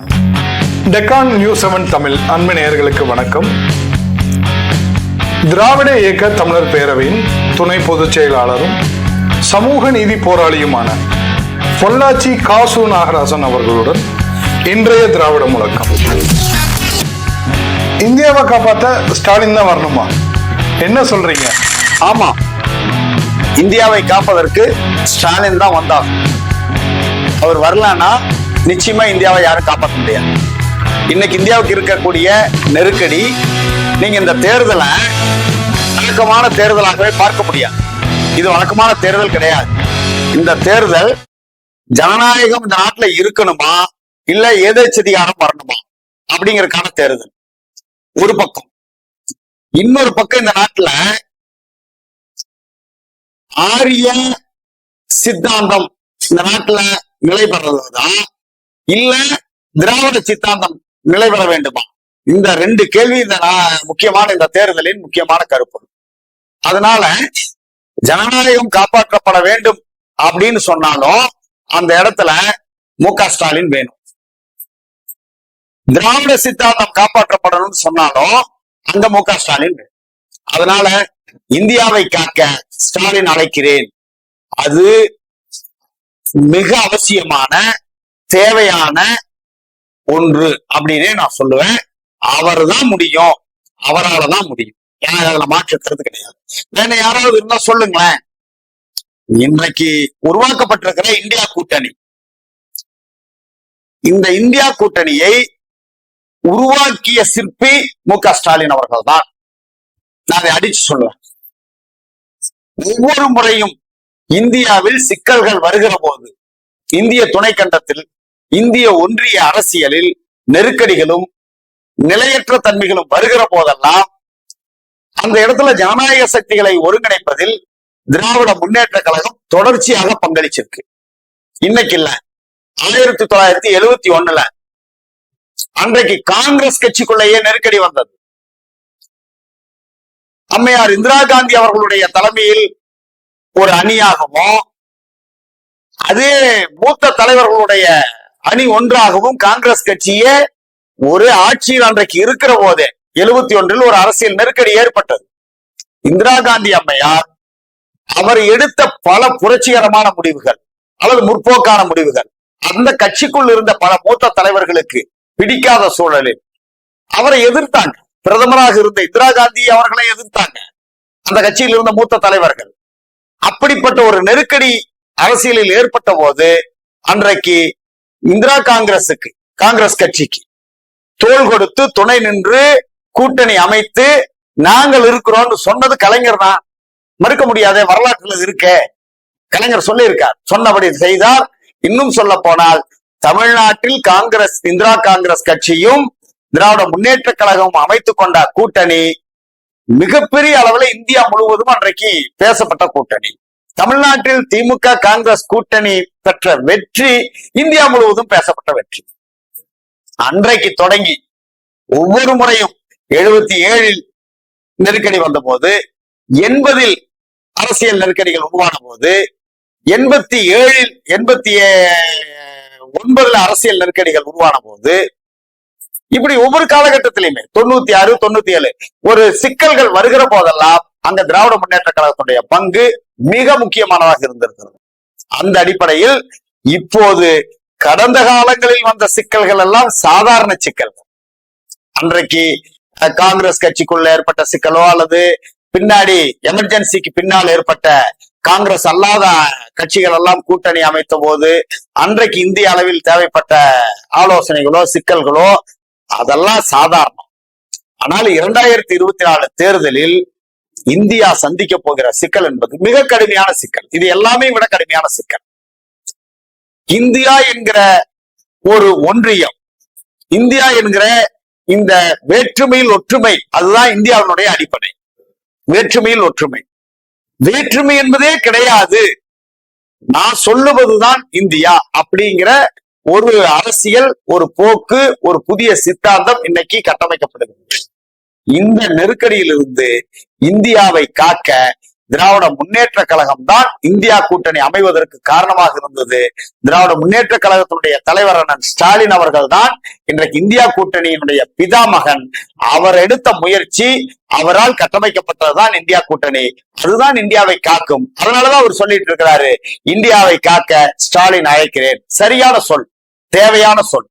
Deccan news seven Tamil அன்பு நேயர்களுக்கு வணக்கம். திராவிட இயக்க தமிழர் பேரவையின் துணை பொதுச் செயலாளரும் சமூக நீதி போராளியுமான பொள்ளாச்சி காசு நாகராசன் அவர்களுடன் இன்றைய திராவிட முழக்கம். இந்தியாவை காப்பாத்த ஸ்டாலின் தான் வரணுமா? என்ன சொல்றீங்க? ஆமா. இந்தியாவை காப்பதற்கு ஸ்டாலின் தான் வந்தார். அவர் வரலன்னா நிச்சயமா இந்தியாவை யாரும் காப்பாற்ற முடியாது. இன்னைக்கு இந்தியாவுக்கு இருக்கக்கூடிய நெருக்கடி நீங்க இந்த தேர்தலை வழக்கமான தேர்தலாகவே பார்க்க முடியாது. இது வழக்கமான தேர்தல் கிடையாது. இந்த தேர்தல் ஜனநாயகம் இந்த நாட்டுல இருக்கணுமா? இல்ல எதேச்சதிகாரம் வரணுமா? அப்படிங்கறதுக்கான தேர்தல். ஒரு பக்கம். இன்னொரு பக்கம் இந்த நாட்டுல ஆரிய சித்தாந்தம் இந்த நாட்டுல நிலை பெறதா இல்ல திராவிட சித்தாந்தம் நிலைபெற வேண்டுமா? இந்த ரெண்டு கேள்வி இந்த முக்கியமான இந்த தேர்தலின் முக்கியமான கருப்பு. அதனால ஜனநாயகம் காப்பாற்றப்பட வேண்டும் அப்படின்னு சொன்னாலும் அந்த இடத்துல மு க ஸ்டாலின் வேணும். திராவிட சித்தாந்தம் காப்பாற்றப்படணும்னு சொன்னாலும் அந்த மு க ஸ்டாலின் வேணும். அதனால இந்தியாவை காக்க ஸ்டாலின் அழைக்கிறேன். அது மிக அவசியமான தேவையான ஒன்று அப்படின்னே நான் சொல்லுவேன். அவர் தான் முடியும். அவரால தான் முடியும். ஏன்னா அதுல மாற்றுக்கிறது கிடையாது. வேற யாராவது இருந்தா சொல்லுங்களேன். இன்றைக்கு உருவாக்கப்பட்டிருக்கிற இந்தியா கூட்டணி. இந்த இந்தியா கூட்டணியை உருவாக்கிய சிற்பி மு க ஸ்டாலின் அவர்கள் தான் நான் அதை அடிச்சு சொல்லுவேன். ஒவ்வொரு முறையும் இந்தியாவில் சிக்கல்கள் வருகிற போது இந்திய துணைக்கண்டத்தில் இந்திய ஒன்றிய அரசியலில் நெருக்கடிகளும் நிலையற்ற தன்மைகளும் வருகிற போதெல்லாம் அந்த இடத்துல ஜனநாயக சக்திகளை ஒருங்கிணைப்பதில் திராவிட முன்னேற்ற கழகம் தொடர்ச்சியாக பங்களிச்சிருக்கு. இன்னைக்கு இல்ல. ஆயிரத்தி தொள்ளாயிரத்தி எழுவத்தி ஒண்ணுல அன்றைக்கு காங்கிரஸ் கட்சிக்குள்ளேயே நெருக்கடி வந்தது. அம்மையார் இந்திரா காந்தி அவர்களுடைய தலைமையில் ஒரு அணியாகவும் அதே மூத்த தலைவர்களுடைய அணி ஒன்றாகவும் காங்கிரஸ் கட்சியே ஒரு ஆட்சியில் அன்றைக்கு இருக்கிற போதே எழுபத்தி ஒன்றில் ஒரு அரசியல் நெருக்கடி ஏற்பட்டது. இந்திரா காந்தி அம்மையார் அவர் எடுத்த பல புரட்சிகரமான முடிவுகள் அல்லது முற்போக்கான முடிவுகள் அந்த கட்சிக்குள் இருந்த பல மூத்த தலைவர்களுக்கு பிடிக்காத சூழலில் அவரை எதிர்த்தாங்க. பிரதமராக இருந்த இந்திரா காந்தி அவர்களை எதிர்த்தாங்க. அந்த கட்சியில் இருந்த மூத்த தலைவர்கள். அப்படிப்பட்ட ஒரு நெருக்கடி அரசியலில் ஏற்பட்ட போது அன்றைக்கு இந்திரா காங்கிரசுக்கு காங்கிரஸ் கட்சிக்கு. தோல் கொடுத்து துணை நின்று கூட்டணி அமைத்து நாங்கள் இருக்கிறோம்னு சொன்னது கலைஞர் தான் மறுக்க முடியாத வரலாற்றுல இருக்க. கலைஞர் சொல்லியிருக்கார். சொன்னபடி செய்தார். இன்னும் சொல்ல போனால் தமிழ்நாட்டில் காங்கிரஸ் இந்திரா காங்கிரஸ் கட்சியும் திராவிட முன்னேற்ற கழகம் அமைத்துக் கொண்ட கூட்டணி மிகப்பெரிய அளவுல இந்தியா முழுவதும் அன்றைக்கு பேசப்பட்ட கூட்டணி. தமிழ்நாட்டில் திமுக காங்கிரஸ் கூட்டணி பெற்ற வெற்றி இந்தியா முழுவதும் பேசப்பட்ட வெற்றி. அன்றைக்கு தொடங்கி ஒவ்வொரு முறையும் எழுபத்தி ஏழில் நெருக்கடி வந்த போது எண்பதில் அரசியல் நெருக்கடிகள் உருவான போது எண்பத்தி ஏழில் எண்பத்தி ஒன்பதுல அரசியல் நெருக்கடிகள் உருவான போது இப்படி ஒவ்வொரு காலகட்டத்திலையுமே தொண்ணூத்தி ஆறு தொண்ணூத்தி ஏழு ஒரு சிக்கல்கள் வருகிற போதெல்லாம் அங்க திராவிட முன்னேற்ற கழகத்துடைய பங்கு மிக முக்கியமானதாக இருந்திருக்கிறது. அந்த அடிப்படையில் இப்போது கடந்த காலங்களில் வந்த சிக்கல்கள் எல்லாம் சாதாரண சிக்கல்கள் அன்றைக்கு காங்கிரஸ் கட்சிக்குள்ள ஏற்பட்ட சிக்கலோ அல்லது பின்னாடி எமர்ஜென்சிக்கு பின்னால் ஏற்பட்ட காங்கிரஸ் அல்லாத கட்சிகள் எல்லாம் கூட்டணி அமைத்த போது அன்றைக்கு இந்திய அளவில் தேவைப்பட்ட ஆலோசனைகளோ சிக்கல்களோ அதெல்லாம் சாதாரணம். ஆனால் இரண்டாயிரத்தி இருபத்தி நாலு தேர்தலில் இந்தியா சந்திக்க போகிற சிக்கல் என்பது மிக கடுமையான சிக்கல். இது எல்லாமே விட கடுமையான சிக்கல். இந்தியா என்கிற ஒரு ஒன்றியம் இந்தியா என்கிற இந்த வேற்றுமையில் ஒற்றுமை அதுதான் இந்தியாவினுடைய அடிப்படை. வேற்றுமையில் ஒற்றுமை. வேற்றுமை என்பதே கிடையாது. நான் சொல்லுவதுதான் இந்தியா அப்படிங்கிற ஒரு அரசியல் ஒரு போக்கு ஒரு புதிய சித்தாந்தம் இன்னைக்கு கட்டமைக்கப்படுகிறது. இந்த நெருக்கடியிலிருந்து இந்தியாவை காக்க திராவிட முன்னேற்ற கழகம் தான் இந்தியா கூட்டணி அமைவதற்கு காரணமாக இருந்தது. திராவிட முன்னேற்ற கழகத்தினுடைய தலைவர் அண்ணன் ஸ்டாலின் அவர்கள் தான் இன்றைக்கு இந்தியா கூட்டணியினுடைய பிதாமகன். அவர் எடுத்த முயற்சி அவரால் கட்டமைக்கப்பட்டதுதான் இந்தியா கூட்டணி. அதுதான் இந்தியாவை காக்கும். அதனாலதான் அவர் சொல்லிட்டு இருக்கிறாரு. இந்தியாவை காக்க ஸ்டாலின் அழைக்கிறேன். சரியான சொல். தேவையான சொல்.